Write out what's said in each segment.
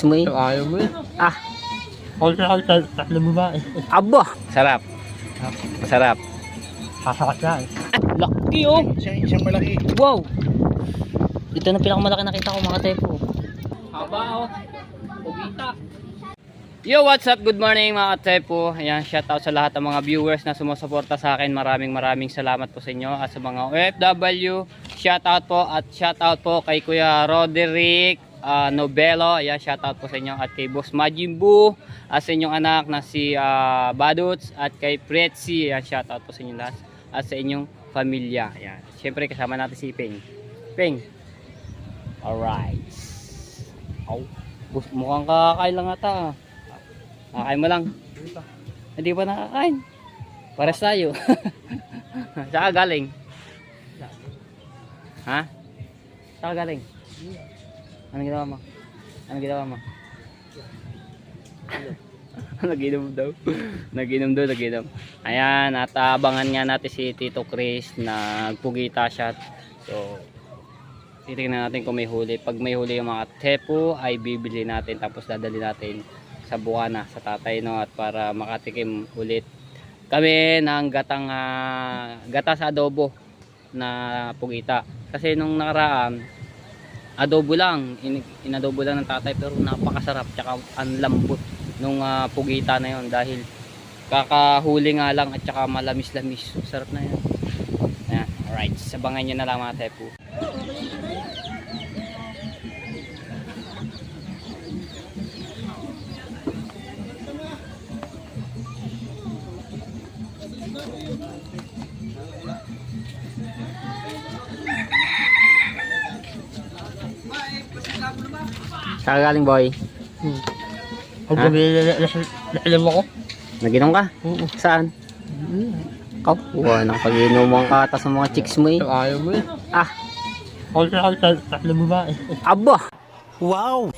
chicks mo eh. Ayaw mo eh. Ah, All sa all tatlo mo ba eh. aba. Sarap. Masarap. Sasakat siya eh. Laki oh. Siyang, siyang malaki. Wow. Ito na pinakamalaki nakita ko mga tepo. Haba oh. Pugita. Yo, what's up? Good morning mga tepo. Ayan, shout out sa lahat ng mga viewers na sumusuporta sa akin. Maraming maraming salamat po sa inyo at sa mga OFW. Shout out po at shout out po kay Kuya Roderick uh, Novelo. Ayan, shout out po sa inyo at kay Boss Majimbu at sa inyong anak na si ah, Baduts at kay Pretzi. Ayan, shout out po sa inyo lahat at sa inyong pamilya. Ayan. Siyempre kasama natin si Peng. Peng. Alright. Aw. Bus, mukhang kakakain lang ata. ah. Kakain mo lang. Hindi pa nakakain. Pares tayo. Saka galing. Ha? Saka galing. Anong ginawa mo? Anong ginawa mo? naginom daw. naginom daw, naginom. Ayan, at abangan nga natin si Tito Chris na nagpugita siya. So, titingnan natin kung may huli. Pag may huli yung mga tepo, ay bibili natin tapos dadali natin sa buwana, sa tatay no at para makatikim ulit kami ng gatang ah, gata sa adobo na pugita. Kasi nung nakaraan, adobo lang, in, inadobo lang ng tatay pero napakasarap tsaka ang lambot nung ah, pugita na yon dahil kakahuli nga lang at tsaka malamis-lamis. Sarap na yan. Ayan, alright. Sabangan nyo na lang mga tepo. Saan galing boy? Pag Ha? alam ako. Naginom ka? Oo. Saan? Ikaw? Wow, nang pag-inuman ka ata sa mga chicks mo eh. Ayaw mo eh. Ah, All sa all tatlo mo ba eh. aba! Wow!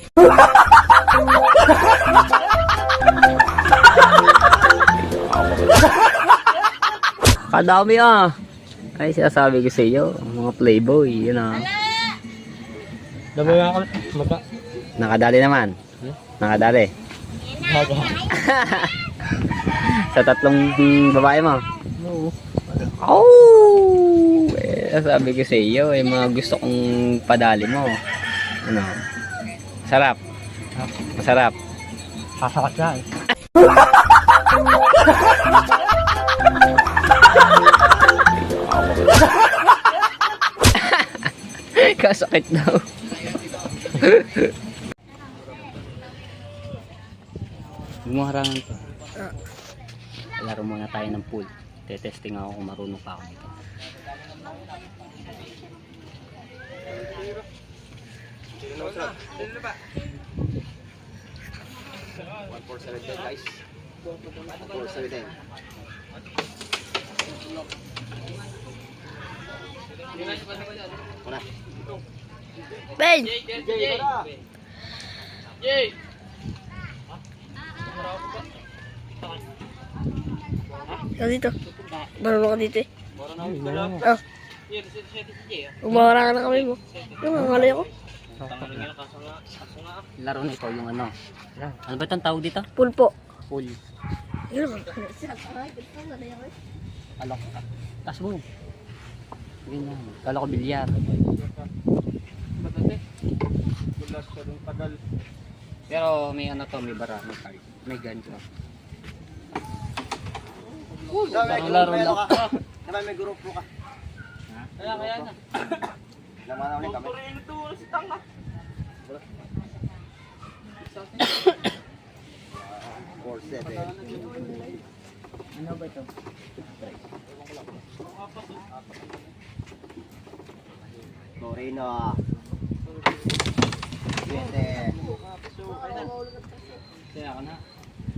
Kadami ah! Ay, sinasabi ko sa iyo, mga playboy, yun ah. Dami nga ako. Maka. Nakadali naman. Nakadali. Sa tatlong babae mo. Oo. Oh! Eh, sabi ko sa iyo, eh, mga gusto kong padali mo. Ano? Sarap. Masarap. Sasakat siya eh. Kasakit daw. Huwag mo harangan to. Laro muna tayo ng pool. Tetesting ako kung marunong pa ako dito. Ben! Ikaw dito. Marunong ka dito eh. Oh. Umawara ka na kami mo. Yung mangalay ako. Laro na ito yung ano. Ano ba itong tawag dito? Pulpo. Yun naman. Alok. Tas mo. Ganyan. Kala ko bilyar. Pero may ano to, may bara, may card. May ganito. Parang laro lang. Naman may grupo ka. Kaya kaya na. Naman ulit kami. Four seven. Ano ba ito? Torino. Siete. Kaya ka na.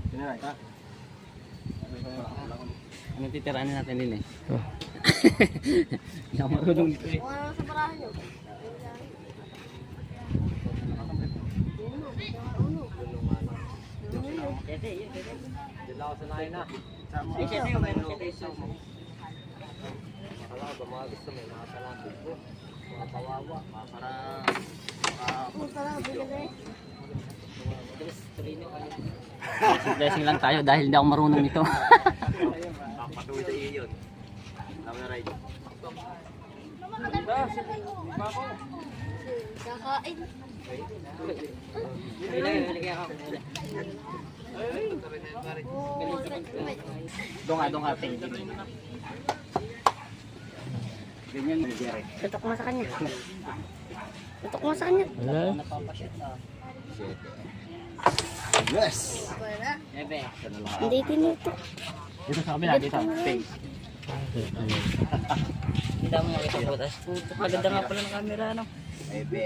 Sino na? Anong titiranin natin din eh? Hindi ako marunong dito eh. sa barahan nyo. Diyan ako sa nahin na. Mga Eh, kasi yung meron kita isa. Akala ko ba mga gusto may mga salapit ko. Mga kawawa. Mga para... Mga Punta na, binigay. Blessing, blessing lang tayo dahil hindi ako marunong nito. Patuloy sa iyo yun. Tama na ride. Kakain. Doon nga, doon nga, ting. Ganyan, direct. Tutok mo sa kanya. Tutok mo sa kanya. Wala. Napapashit ah. Yes! Ebe. Hindi tinutok. Dito sa kabila, dito. Face. Kita mo makita po. Tapos puto. Maganda nga pala ng camera, no? Ebe.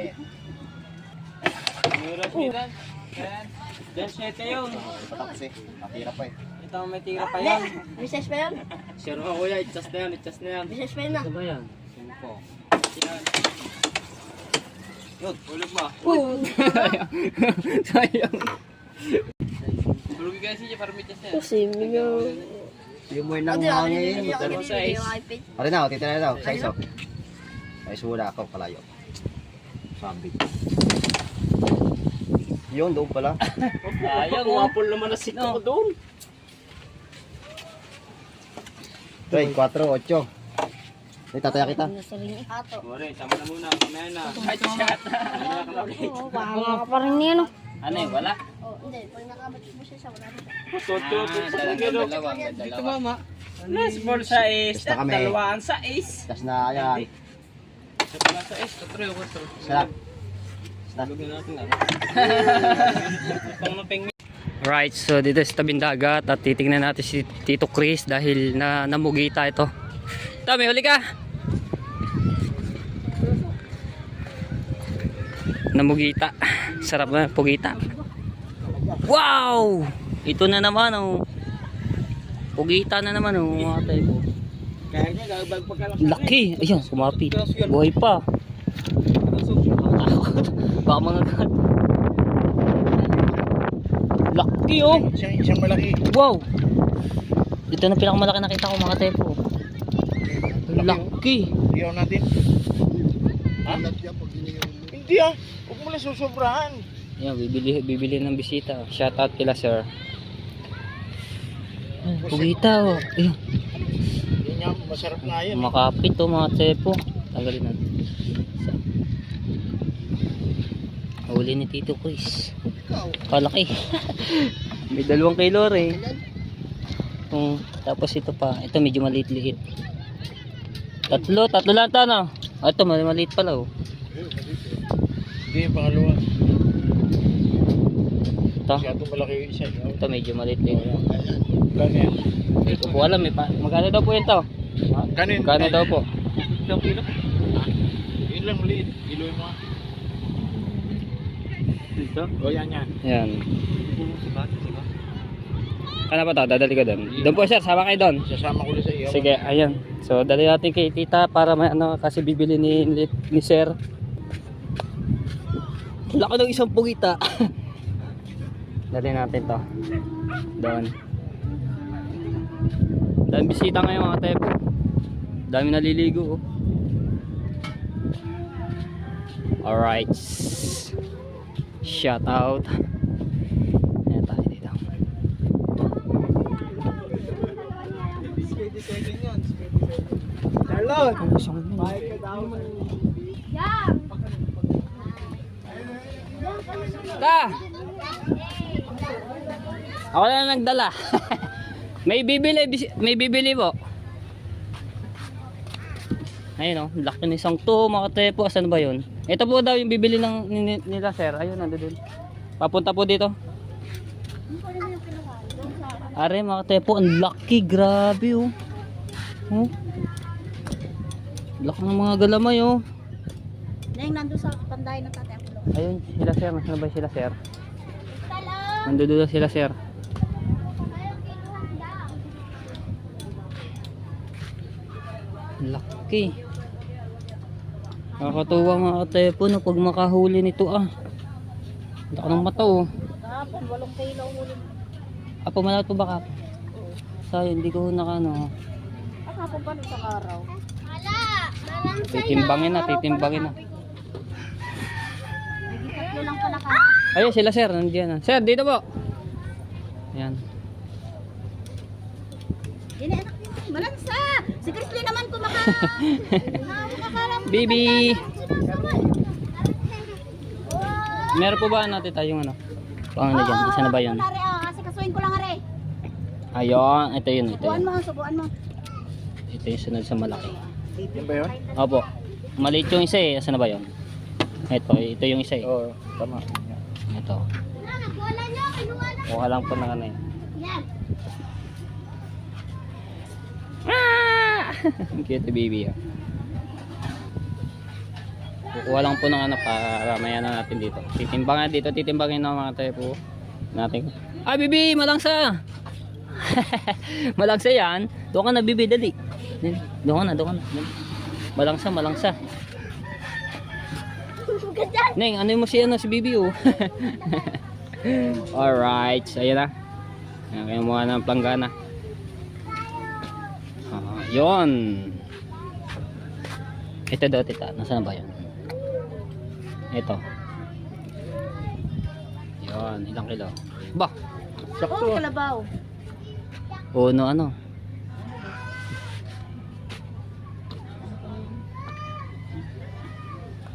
Dan 7 yun. Patapos eh. Natira pa eh. Ito may tira pa yan. Message pa yan? Sure ka kuya, itchas na yan, itchas na yan. Message pa yan na. Ba yan? Sumpo. Yun, ulit ba? Sayang. Bulog kasi mitchas na yan. Kasi. Yung mo nang hangin. size. yung iPad. Pare na, tita na. Size oh. Size muna ako, palayo. Sabi. Yun, doon pala. Sayang, wapol naman na sito ko doon. Try, 4, 8. Ay, tataya kita. More, sama na muna, mamaya na. Ay, chat. Oo, baka pa rin niya, no? Ano eh, wala? Oh, hindi. Pag nakabot mo siya sa wala na siya. Ah, dalawa, dalawa. Dito mama. Small size, Basta kami. dalawaan sa ace. Tas na, ayan. Sa pala sa ace, yung katro. Sarap. Right, so dito sa tabing dagat at titingnan natin si Tito Chris dahil na namugita ito. Tami, huli ka! Namugita. Sarap na, pugita. Wow! Ito na naman oh. Pugita na naman oh, mga tayo po. Laki! Ayun, kumapit. Buhay pa. Baka mga gat. Laki oh! Siyang, siyang malaki. Wow! Ito na pinakamalaki nakita ko mga tepo. Laki! Iyaw natin. Ha? Hindi ah. Mo lang susobrahan. Yan, bibili, bibili ng bisita. Shout out kila sir. Pugita oh. Ayun, Yan yan, masarap nga yan. makapit oh mga tepo. Tanggalin natin. Huli ni Tito Chris. Kalaki. May dalawang kilo rin. Um, tapos ito pa. Ito medyo maliit-liit. Tatlo, tatlo lang ito no? Ah, ito mali- maliit pala oh. Hindi pangalawa. Ito, Masyadong malaki yung isa. ito medyo maliit-liit. Gano yan? Hindi ko po alam eh. Pa- Magkano daw po yun to? Yun? Magkano daw po? Ilang kilo? Yun lang maliit. Kilo yung mga. Dito? O yan yan. Yan. Ano pa to? Dadali ko doon. Doon po sir, sama kayo doon. Sasama ko sa iyo. Sige, ayan. So, dali natin kay tita para may ano, kasi bibili ni, ni sir. Laki ng isang pugita. dali natin to. Doon. Dami bisita ngayon mga tepo. Dami naliligo oh. Alright. Shout out. Ayan tayo dito. Charlotte! Ano isang Ta! Ako na nagdala. may bibili, may bibili po. Ayun oh, laki ng isang to, mga tepo. Asan ba yun? Ito po daw yung bibili ng ni- ni- nila sir. Ayun, nandun. Papunta po dito. Are mga tepo, ang laki, grabe oh. Oh. Laki ng mga galamay oh. Neng, nandun sa panday ng tatay. Ayun, sila sir. Nasaan ba sila sir? Nandun sila sir. Laki. Nakakatuwa mga katepo na pag makahuli nito ah. Laki ng mata oh. Kahapon, walong kilo uling. Ah, pumalawat pa ba ka? Sayang, hindi ko nakano. Ah, kahapon pa nung sa araw. Titimbangin na, titimbangin na. Tatlo lang pala ka. Ayun sila sir, nandiyan na. Sir, dito po. Ayan. Yan anak niyo. Malansa! Si Crisley naman kumaka... Nakakakala mo. Baby! Sinasabay. Meron po ba natin tayong ano? Pang ano dyan? Isa na ba yun? Ah, kasi kasuin ko lang are. Ayun, ito yun, ito Subuan yun. mo, subuan mo. Ito yung sunod sa malaki. Yan ba yun? Opo. Maliit yung isa eh. Asa na ba yun? Ito, ito yung isa eh. Oo, tama. Ito. Kuha lang po ng ano eh. Yan. Ah! Ang cute ni baby ah. Kukuha lang po ng ano para maya na natin dito. Titimbangan dito, titimbangin na mga tayo po natin. Ah, bibi, malangsa! malangsa yan. Doon ka na, bibi, dali. Doon ka na, doon ka na. Dali. Malangsa, Ganyan. Neng, ano mo si ano si Bibi oh. Alright, so ayan na. Ayan, kaya mukha ng planggana. Ah, yun. Ito daw tita, nasaan ba yun? Ito. Yun, ilang kilo? Ba, Oh, kalabaw. uno ano?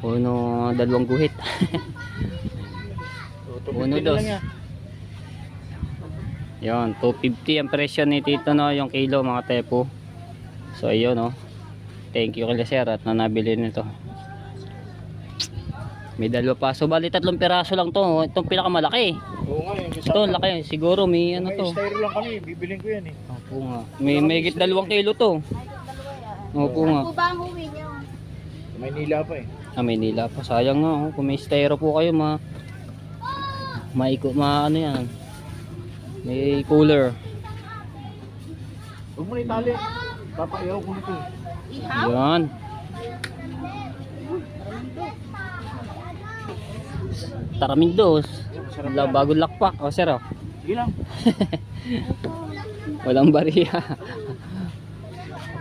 Uno, dalawang guhit. Uno, dos. Yon, 250 ang presyo ni Tito no, yung kilo mga tepo. So ayun no. Thank you kay sir at na nabili nito. May dalawa pa. So bali tatlong piraso lang to. Itong pinakamalaki. Oo nga, yung Ito ang laki. Siguro may ano May to. styro lang kami, bibiling ko yan eh. Opo nga. May may dalawang kilo to. Opo nga. Ano ba ang uwi niyo? Sa Maynila pa eh. Ah, Maynila pa. Sayang nga. Oh. Kung may styro po kayo, ma... Maiko, ma ano yan. May cooler. Huwag mo na itali. Papayaw ko nito? Yan. Taramindos. Sarap La, yan. bagong lakpak. O, sir, oh. Sige lang. Walang bariya.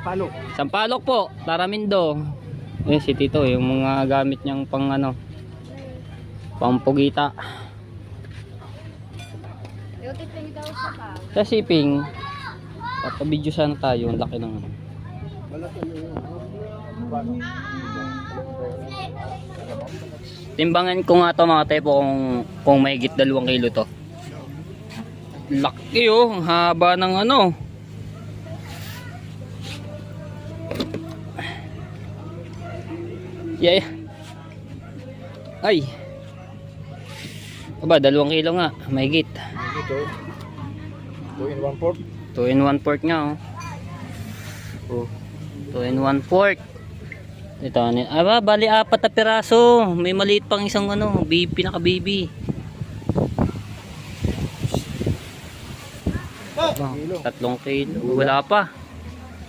Palo. Sampalok po. Taramindo. Eh, si Tito, yung mga gamit niyang pang ano, tiping daw sa shipping, papabidyo sana tayo. Ang laki ng ano. Timbangan ko nga to mga tepo kung, kung may git dalawang kilo to. Laki oh, ang haba ng ano. Yeah. Ay. Aba, dalawang kilo nga, may git. Ito. 2 in 1 port. 2 in 1 port nga oh. Oh. 2 in 1 port. Ito ano. Aba, bali apat na piraso. May maliit pang isang ano, baby, pinaka baby. Oh, tatlong kilo. Wala pa.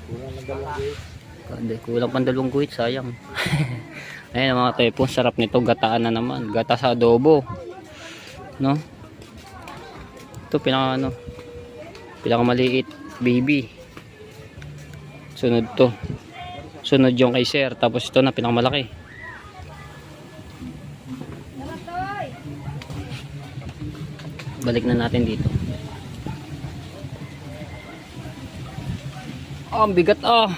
Kulang ng dalawang kulang pang dalawang guhit, sayang. Ayan mga tepo, sarap nito, gataan na naman. Gata sa adobo. No? Ito pinaka ano, pinaka maliit, baby. Sunod to. Sunod yung kay sir, tapos ito na pinakamalaki. Balik na natin dito. Ah, ang bigat ah.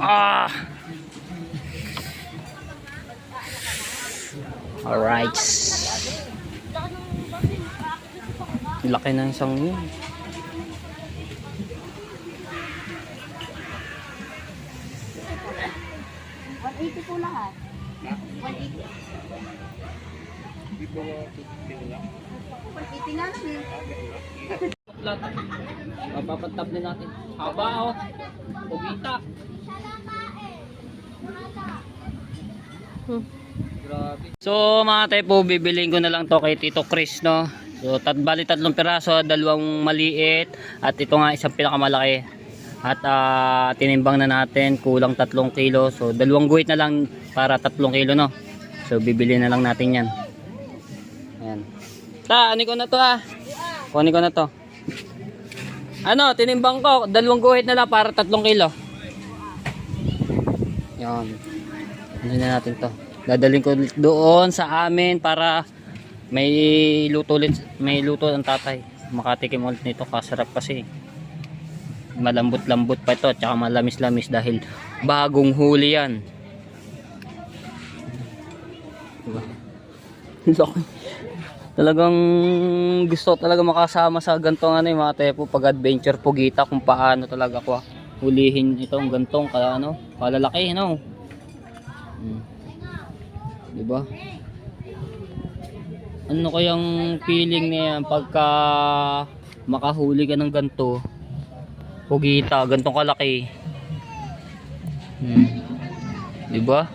Ah. Alright. Laki ng isang yun. 180 po lahat. 180. Hindi po tinulang. 180 nga lang eh. Din natin. Haba oh. Pugita. Grabe. So mga tepo, bibiling ko na lang to kay Tito Chris, no? So tat bali tatlong piraso, dalawang maliit at ito nga isang pinakamalaki. At ah, tinimbang na natin, kulang tatlong kilo. So dalawang guhit na lang para tatlong kilo, no? So bibili na lang natin yan. Ayan. Ta, ani ko na to ah. Kunin ko na to. Ano, tinimbang ko, dalawang guhit na lang para tatlong kilo. Yan. Ano na natin to. Dadalhin ko doon sa amin para May luto ulit, may luto ang tatay. Makatikim ulit nito, kasarap kasi. Malambot-lambot pa ito, at saka malamis-lamis dahil bagong huli yan. Diba? Talagang gusto talaga makasama sa gantong ano yung mga tepo pag adventure pugita kung paano talaga ko hulihin itong gantong kala ano, kalalaki no. Hmm. 'Di ba? Ano kayang feeling niya pagka makahuli ka ng ganto? Pugita, gantong kalaki. Hmm. 'Di ba?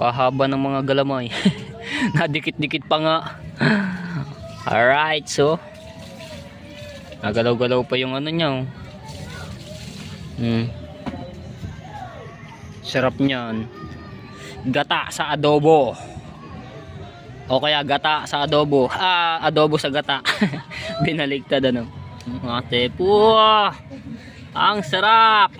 Kahaba ng mga galamay. Nadikit-dikit pa nga. Alright, so. Nagalaw-galaw pa yung ano niya. oh. Hmm. Sarap niyan. Gata sa adobo. O kaya gata sa adobo. Ah, adobo sa gata. Binaligtad ano. Mga tepo. Ang sarap.